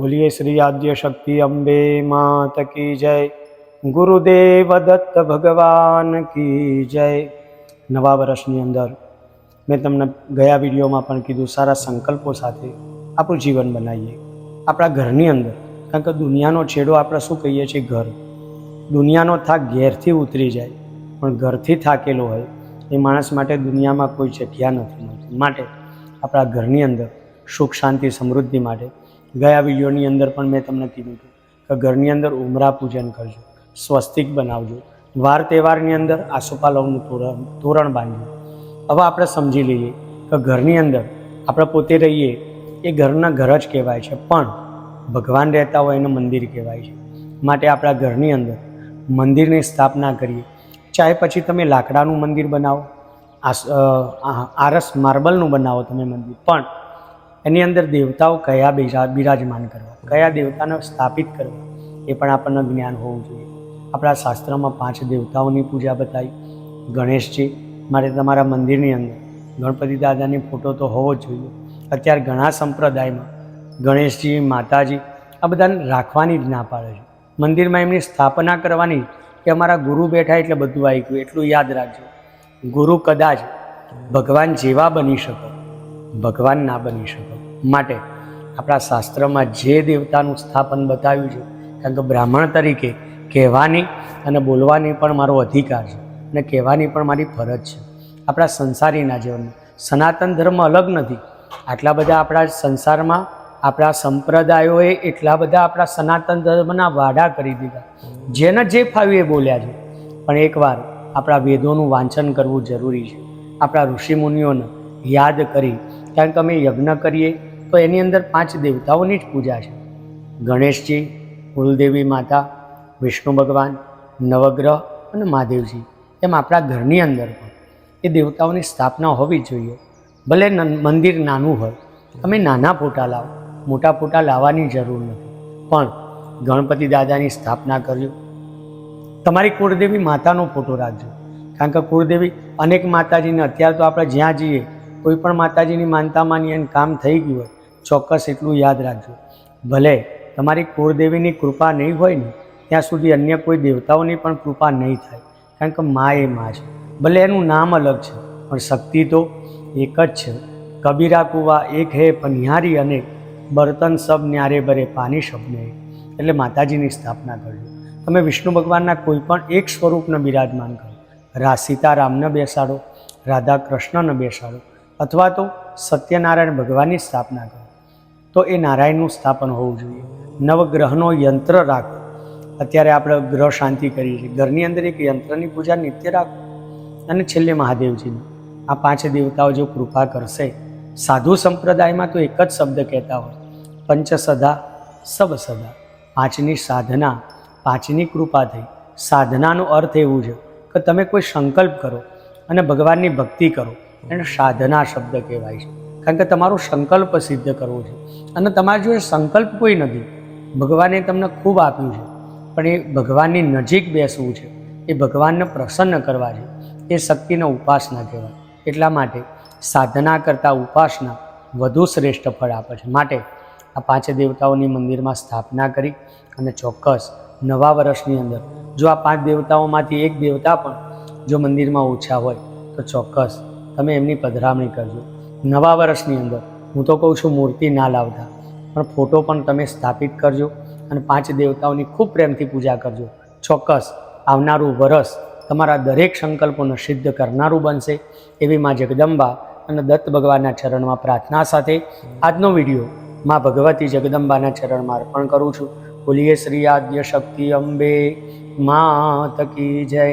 બોલીએ શ્રી આદ્ય શક્તિ અંબે માત કી જય. ગુરુદેવ દત્ત ભગવાન કી જય. નવા વર્ષની અંદર મેં તમને ગયા વિડીયોમાં પણ કીધું, સારા સંકલ્પો સાથે આપણું જીવન બનાવીએ. આપણા ઘરની અંદર, કારણ કે દુનિયાનો છેડો આપણે શું કહીએ છીએ? ઘર. દુનિયાનો થાક ઘેરથી ઉતરી જાય, પણ ઘરથી થાકેલો હોય, એ માણસ માટે દુનિયામાં કોઈ જગ્યા નથી મળતી. માટે આપણા ઘરની અંદર સુખ, શાંતિ, સમૃદ્ધિ માટે ગયા વિડીયોની અંદર પણ મેં તમને કીધું હતું કે ઘરની અંદર ઉમરા પૂજન કરજો, સ્વસ્તિક બનાવજો. વાર તહેવારની અંદર આસોપાલવનું તોરણ તોરણ બાંધજો હવે આપણે સમજી લઈએ કે ઘરની અંદર આપણે પોતે રહીએ એ ઘરના ઘર જ કહેવાય છે, પણ ભગવાન રહેતા હોય એને મંદિર કહેવાય છે. માટે આપણા ઘરની અંદર મંદિરની સ્થાપના કરીએ. ચાહે પછી તમે લાકડાનું મંદિર બનાવો આરસ માર્બલનું બનાવો તમે મંદિર, પણ એની અંદર દેવતાઓ કયા બિરા, બિરાજમાન કરવા, કયા દેવતાને સ્થાપિત કરવા, એ પણ આપણને જ્ઞાન હોવું જોઈએ. આપણા શાસ્ત્રમાં પાંચ દેવતાઓની પૂજા બતાવી. ગણેશજી માટે તમારા મંદિરની અંદર. ગણપતિ દાદાની ફોટો તો હોવો જ જોઈએ. અત્યારે ઘણા સંપ્રદાયમાં ગણેશજી, માતાજી આ બધાને રાખવાની જ ના પાડે છે. મંદિરમાં એમની સ્થાપના કરવાની કે અમારા ગુરુ બેઠા એટલે બધું આવી ગયું. એટલું યાદ રાખજો. ગુરુ કદાચ ભગવાન જેવા બની શકો. ભગવાન ના બની શકો. માટે આપણા શાસ્ત્રમાં જે દેવતાનું સ્થાપન બતાવ્યું છે, કારણ કે બ્રાહ્મણ તરીકે કહેવાની અને બોલવાની પણ મારો અધિકાર છે અને કહેવાની પણ મારી ફરજ છે. આપણા સંસારીના જીવનમાં સનાતન ધર્મ અલગ નથી. આટલા બધા આપણા સંસારમાં આપણા સંપ્રદાયોએ એટલા બધા આપણા સનાતન ધર્મના વાડા કરી દીધા. જેને જે ફાવ્યું એ બોલ્યા છે. પણ એકવાર આપણા વેદોનું વાંચન કરવું જરૂરી છે. આપણા ઋષિમુનિઓને યાદ કરી કારણ કે અમે યજ્ઞ કરીએ, તો એની અંદર પાંચ દેવતાઓની જ પૂજા છે. ગણેશજી, કુલદેવી માતા, વિષ્ણુ ભગવાન, નવગ્રહ અને મહાદેવજી. એમ આપણા ઘરની અંદર પણ એ દેવતાઓની સ્થાપના હોવી જોઈએ. ભલે મંદિર નાનું હોય, તમે નાના ફોટા લાવો, મોટા ફોટા લાવવાની જરૂર નથી. પણ ગણપતિ દાદાની સ્થાપના કરજો. તમારી કુળદેવી માતાનો ફોટો રાખજો. કારણ કે કુળદેવી અનેક માતાજીને, અત્યારે તો આપણે જ્યાં જઈએ કોઈ પણ માતાજીની માનતા માની અને કામ થઈ ગયું હોય, ચોક્કસ એટલું યાદ રાખજો. ભલે તમારી કુળદેવીની કૃપા નહીં હોય ને, ત્યાં સુધી અન્ય કોઈ દેવતાઓની પણ કૃપા નહીં થાય, કારણ કે મા એ મા છે. ભલે એનું નામ અલગ છે, પણ શક્તિ તો એક જ છે. કબીરા કુવા એક હે પનિહારી અને બર્તન સબ ન્યારે બરે પાણી શબને એટલે માતાજીની સ્થાપના કરજો. તમે વિષ્ણુ ભગવાનના કોઈ પણ એક સ્વરૂપને બિરાજમાન કરો. રા સીતારામને બેસાડો, રાધા કૃષ્ણને બેસાડો અથવા તો સત્યનારાયણ ભગવાનની સ્થાપના કરો. તો એ નારાયણનું સ્થાપન હોવું જોઈએ. નવગ્રહનો યંત્ર રાખો. અત્યારે આપણે ગ્રહ શાંતિ કરીએ છીએ. ઘરની અંદર એક યંત્રની પૂજા નિત્ય રાખો. અને છેલ્લે મહાદેવજીની. આ પાંચ દેવતાઓ જો કૃપા કરશે, સાધુ સંપ્રદાયમાં તો એક જ શબ્દ કહેતા હોય. પંચસદા સબ સદા પાંચની સાધના, પાંચની કૃપા થઈ. સાધનાનો અર્થ એવું છે કે તમે કોઈ સંકલ્પ કરો અને ભગવાનની ભક્તિ કરો. એને સાધના શબ્દ કહેવાય છે. કારણ કે તમારો સંકલ્પ સિદ્ધ કરવો છે. અને તમારી જોડે સંકલ્પ કોઈ નથી. ભગવાને તમને ખૂબ આપ્યું છે. પણ એ ભગવાનની નજીક બેસવું છે. એ ભગવાનને પ્રસન્ન કરવા છે. એ શક્તિને ઉપાસના કહેવાય. એટલા માટે સાધના કરતાં ઉપાસના વધુ શ્રેષ્ઠ ફળ આપે છે. માટે આ પાંચ દેવતાઓની મંદિરમાં સ્થાપના કરી અને ચોક્કસ નવા વર્ષની અંદર જો આ પાંચ દેવતાઓમાંથી એક દેવતા પણ જો મંદિરમાં ઓછા હોય તો ચોક્કસ તમે એમની પધરામણી કરજો. નવા વર્ષની અંદર હું તો કહું છું મૂર્તિ ના લાવતા, પણ ફોટો પણ તમે સ્થાપિત કરજો અને પાંચ દેવતાઓની ખૂબ પ્રેમથી પૂજા કરજો. ચોક્કસ આવનારું વરસ તમારા દરેક સંકલ્પોને સિદ્ધ કરનારું બનશે એવી માં જગદંબા અને દત્ત ભગવાનના ચરણમાં પ્રાર્થના સાથે આજનો વીડિયો માં ભગવતી જગદંબાના ચરણમાં અર્પણ કરું છું. બોલીએ શ્રી આદ્ય શક્તિ અંબે, માત કી જય.